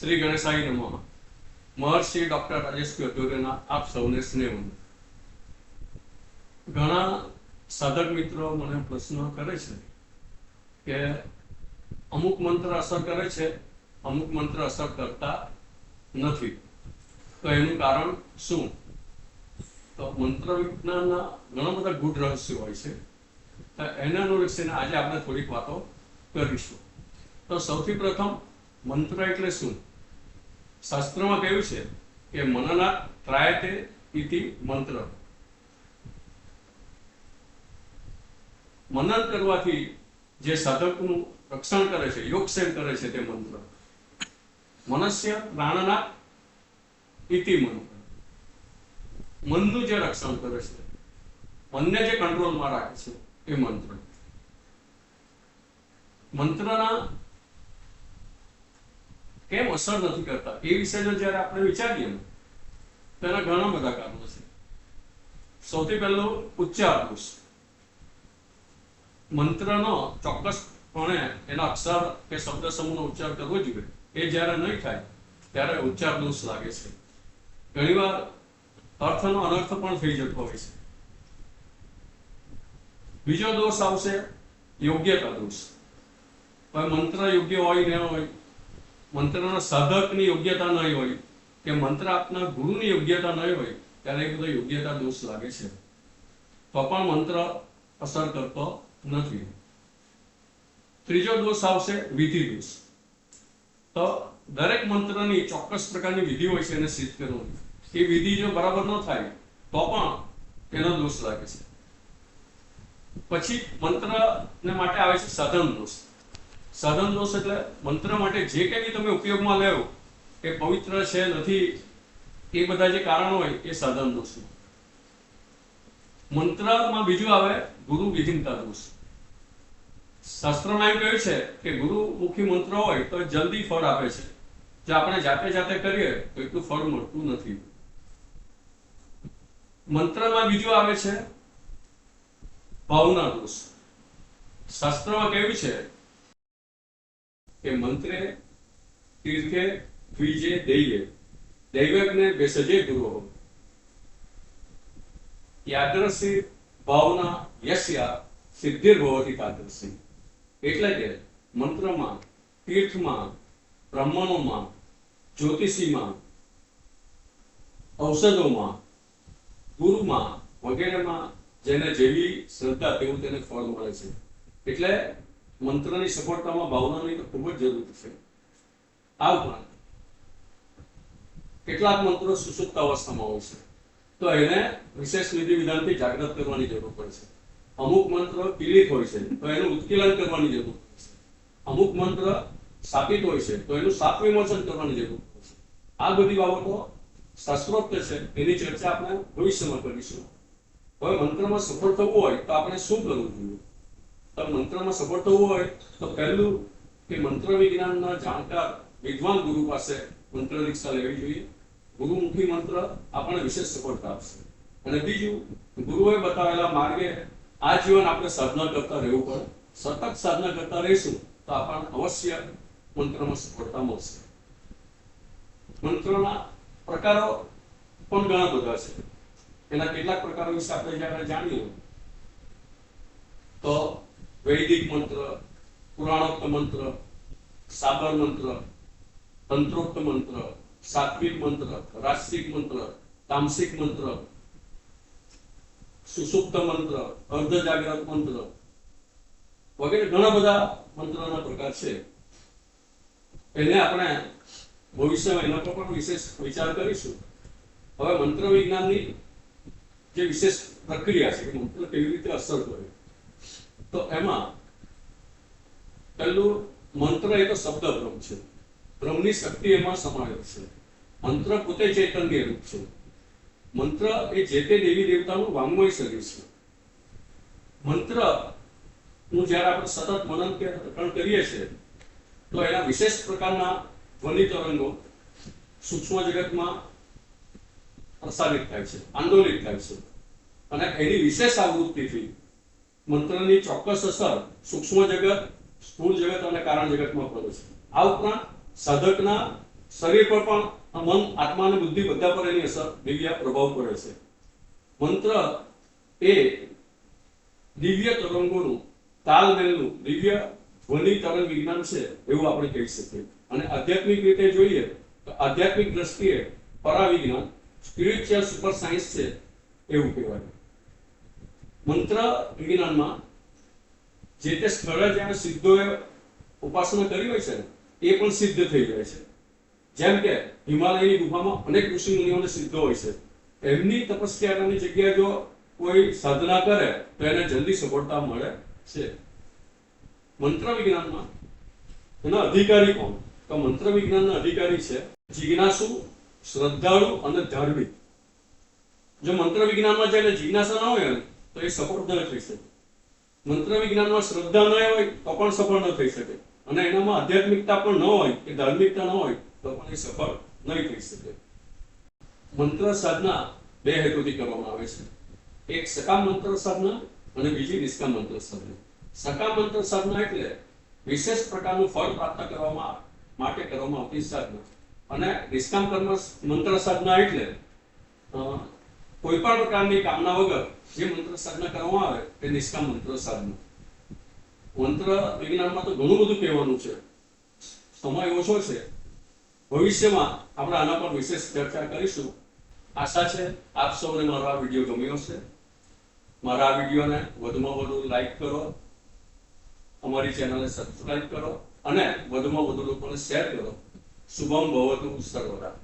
શ્રી ગણેશાય નમઃ. મહર્ષિ ડોક્ટર રાજેશ કટોરેના આપ સૌને સ્નેહ ઘણા સાધક મિત્રો મને પ્રશ્ન કરે છે કે અમુક મંત્ર અસર કરે છે, અમુક મંત્ર અસર કરતા નથી. તો એનું કારણ શું? તો મંત્ર વિજ્ઞાનના ઘણા બધા ગુઢ રહસ્યો હોય છે. તો એના અનુલક્ષીને આજે આપણે થોડીક વાતો કરીશું. તો સૌથી પ્રથમ મંત્ર એટલે શું? શાસ્ત્રમાં કહ્યું છે કે મનના ત્રાયતે ઇતિ મંત્ર. મનન કરવાથી જે સાધકનું રક્ષણ કરે છે યોગક્ષેમ કરે છે તે મંત્ર. મનસ્ય પ્રાણના ઇતિ મંત્ર. મનનું જે રક્ષણ કરે છે, મનને જે કંટ્રોલમાં રાખે છે, એ મંત્ર. મંત્રના કેમ અસર નથી કરતા? એ વિશે જો જ્યારે આપણે વિચારીએ ને તો એના ઘણા બધા કારણો છે. સૌથી પહેલું ઉચ્ચાર દોષ મંત્રનો ચોક્કસપણે એના અક્ષર કે શબ્દ સમૂહનો ઉચ્ચાર કરવો જોઈએ. એ જ્યારે નહીં થાય, ત્યારે ઉચ્ચાર દોષ લાગે છે. ઘણીવાર અર્થનો અનર્થ પણ થઈ જતો હોય છે. બીજો દોષ આવશે યોગ્યતા દોષ હવે મંત્ર યોગ્ય હોય ન હોય મંત્રના સાધકની યોગ્યતા નહીં હોય, કે મંત્ર આપના ગુરુની યોગ્યતા નહીં હોય, ત્યારે એ બધો યોગ્યતા દોષ લાગે છે. તો પણ મંત્ર અસર કરતો નથી. ત્રીજો દોષ આવશે વિધિ દોષ. તો દરેક મંત્રની ચોક્કસ પ્રકારની વિધિ હોય છે એને સિદ્ધ કરવાની. એ વિધિ જો બરાબર ન થાય, તો પણ એનો દોષ લાગે છે. પછી મંત્રને માટે આવે છે સાધન દોષ. સાધન દોષ એટલે મંત્ર માટે જે કંઈ તમે ઉપયોગમાં લેવો એ પવિત્ર છે, નથી, એ બધા જે કારણો હોય, એ સાધન દોષ મંત્રમાં બીજું આવે, ગુરુ વિહીનતા દોષ. શાસ્ત્રમાં એમ કહ્યું છે કે ગુરુમુખી મંત્ર હોય તો જલ્દી ફળ આપે છે. જો આપણે જાતે જાતે કરીએ, તો એટલું ફળ મળતું નથી. મંત્રમાં બીજું આવે છે, ભાવના દોષ. શાસ્ત્રમાં કહ્યું છે કે મંત્રે તીર્થે દ્વિજે દૈવે. દૈવજ્ઞે બેસજે ગુરુ યાદ્રસી ભાવના યસ્યા સિદ્ધિર્ભવતી તાદ્રસી એટલે કે મંત્રમાં, તીર્થમાં, બ્રાહ્મણોમાં, જ્યોતિષીમાં, ઔષધોમાં, ગુરુમાં વગેરેમાં જેને જેવી શ્રદ્ધા તેવું તેને ફળ મળે છે. એટલે મંત્રની સફળતામાં ભાવનાની તો ખૂબ જ જરૂર છે. આ ઉપરાંત કેટલાક મંત્રો સુસુપ્ત અવસ્થામાં હોય છે. તો એને વિશેષ વિધિ વિધાનથી જાગૃત કરવાની જરૂર પડે છે. અમુક મંત્ર પીડિત હોય છે, તો એનું ઉત્કીલન કરવાની જરૂર પડે છે. અમુક મંત્ર સ્થાપિત હોય છે, તો એનું સાપ વિમોચન કરવાની જરૂર પડે છે. આ બધી બાબતો શાસ્ત્રોક્ત છે, એની ચર્ચા આપણે ભવિષ્યમાં કરીશું. હવે મંત્રમાં સફળ થવું હોય તો આપણે શું કરવું જોઈએ? મંત્રમાં સફળ થવું હોય તો પહેલું કે મંત્ર વિજ્ઞાનના જાણકાર વિદ્વાન ગુરુ પાસે મંત્ર દીક્ષા લેવી જોઈએ. ગુરુમુખી મંત્ર આપણને વિશેષ સફળતા આપશે. અને બીજું, ગુરુએ બતાવેલા માર્ગે આ જીવન આપણે સાધના કરતા રહેવું પડે. સતત સાધના કરતા રહીશું તો આપણને અવશ્ય મંત્રમાં સફળતા મળશે. મંત્રના પ્રકારો પણ ઘણા બધા છે. એના કેટલાક પ્રકારો વિશે આપણે જાણીએ, તો વૈદિક મંત્ર, પુરાણોક્ત મંત્ર, સાબર મંત્ર, તંત્રોક્ત મંત્ર, સાત્વિક મંત્ર, રાષ્ટ્રિક મંત્ર, તામસિક મંત્ર, સુસુપ્ત મંત્ર અર્ધ જાગ્રત મંત્ર વગેરે ઘણા બધા મંત્રોના પ્રકાર છે. એને આપણે ભવિષ્યમાં એના પર પણ વિશેષ વિચાર કરીશું. હવે મંત્ર વિજ્ઞાનની જે વિશેષ પ્રક્રિયા છે મંત્ર કેવી રીતે અસર કરે? તો એમાં પહેલું મંત્ર એ તો શબ્દ બ્રહ્મ છે. બ્રહ્મની શક્તિ એમાં સમાયેલ છે. મંત્ર પોતે ચૈતન્ય રૂપ છે. મંત્ર એ જે તે દેવી દેવતાનું વાંગમય શરીર છે. મંત્રનું જ્યારે આપણે સતત મનન કે રટણ કરીએ છીએ, તો એના વિશેષ પ્રકારના ધ્વનિ તરંગો સૂક્ષ્મ જગતમાં પ્રસારિત થાય છે, આંદોલિત થાય છે. અને એની વિશેષ આવૃત્તિથી મંત્રની ચોક્કસ અસર સૂક્ષ્મ જગત, સ્થૂળ જગત અને કારણ જગતમાં પડે છે. આ ઉપરાંત સાધકના શરીર પર પણ મન, આત્મા અને બુદ્ધિ બધા પર એની અસર, દિવ્ય પ્રભાવ પડે છે. મંત્ર એ દિવ્ય તરંગોનું, તાલમેલનું, દિવ્ય ધ્વનિ તરંગ વિજ્ઞાન છે એવું આપણે કહી શકીએ. અને આધ્યાત્મિક રીતે જોઈએ તો આધ્યાત્મિક દ્રષ્ટિએ પરાવિજ્ઞાન સ્પિરિચ્યુઅલ સુપર સાયન્સ છે એવું કહેવાય. મંત્ર વિજ્ઞાનમાં જે તે સ્થળે જ્યાં સિદ્ધોએ ઉપાસના કરી હોય છે એ પણ સિદ્ધ થઈ જાય છે. જેમ કે હિમાલયની ગુફામાં અનેક ઋષિ મુનિઓને સિદ્ધો હોય છે. એમની તપસ્યાની જગ્યાએ જો કોઈ સાધના કરે, તો એને જલ્દી સફળતા મળે છે. મંત્ર વિજ્ઞાનમાં એના અધિકારી કોણ? તો મંત્ર વિજ્ઞાનના અધિકારી છે જિજ્ઞાસુ, શ્રદ્ધાળુ અને ધાર્મિક. જો મંત્ર વિજ્ઞાનમાં જેને જિજ્ઞાસા ના હોય ને તો એ સફળ ન થઈ શકે. મંત્ર વિજ્ઞાનમાં શ્રદ્ધા ન હોય તો પણ સફળ ન થઈ શકે. અને એનામાં આધ્યાત્મિકતા પણ ન હોય, કે ધાર્મિકતા ન હોય, તો પણ એ સફળ નહીં થઈ શકે. મંત્ર સાધના બે હેતુથી કરવામાં આવે છે. એક સકામ મંત્ર સાધના અને બીજી નિષ્કામ મંત્ર સાધના. સકામ મંત્ર સાધના એટલે વિશેષ પ્રકારનું ફળ પ્રાપ્ત કરવામાં માટે કરવામાં આવતી સાધના. અને નિષ્કામ કર્મ મંત્ર સાધના એટલે કોઈ પણ પ્રકારની કામના વગર જે મંત્ર સાધના કરવામાં આવે તે નિષ્કામ મંત્ર સાધના. મંત્ર વિજ્ઞાનમાં તો ઘણું બધું કહેવાનું છે. સમય ઓછો છે. ભવિષ્યમાં આપણે આના પર વિશેષ ચર્ચા કરીશું. આશા છે આપ સૌને મારો આ વીડિયો ગમ્યો છે મારા આ વિડીયોને વધુમાં વધુ લાઈક કરો. અમારી ચેનલને સબસ્ક્રાઇબ કરો અને વધુમાં વધુ લોકોને શેર કરો. શુભમ ભવતું સર્વદા.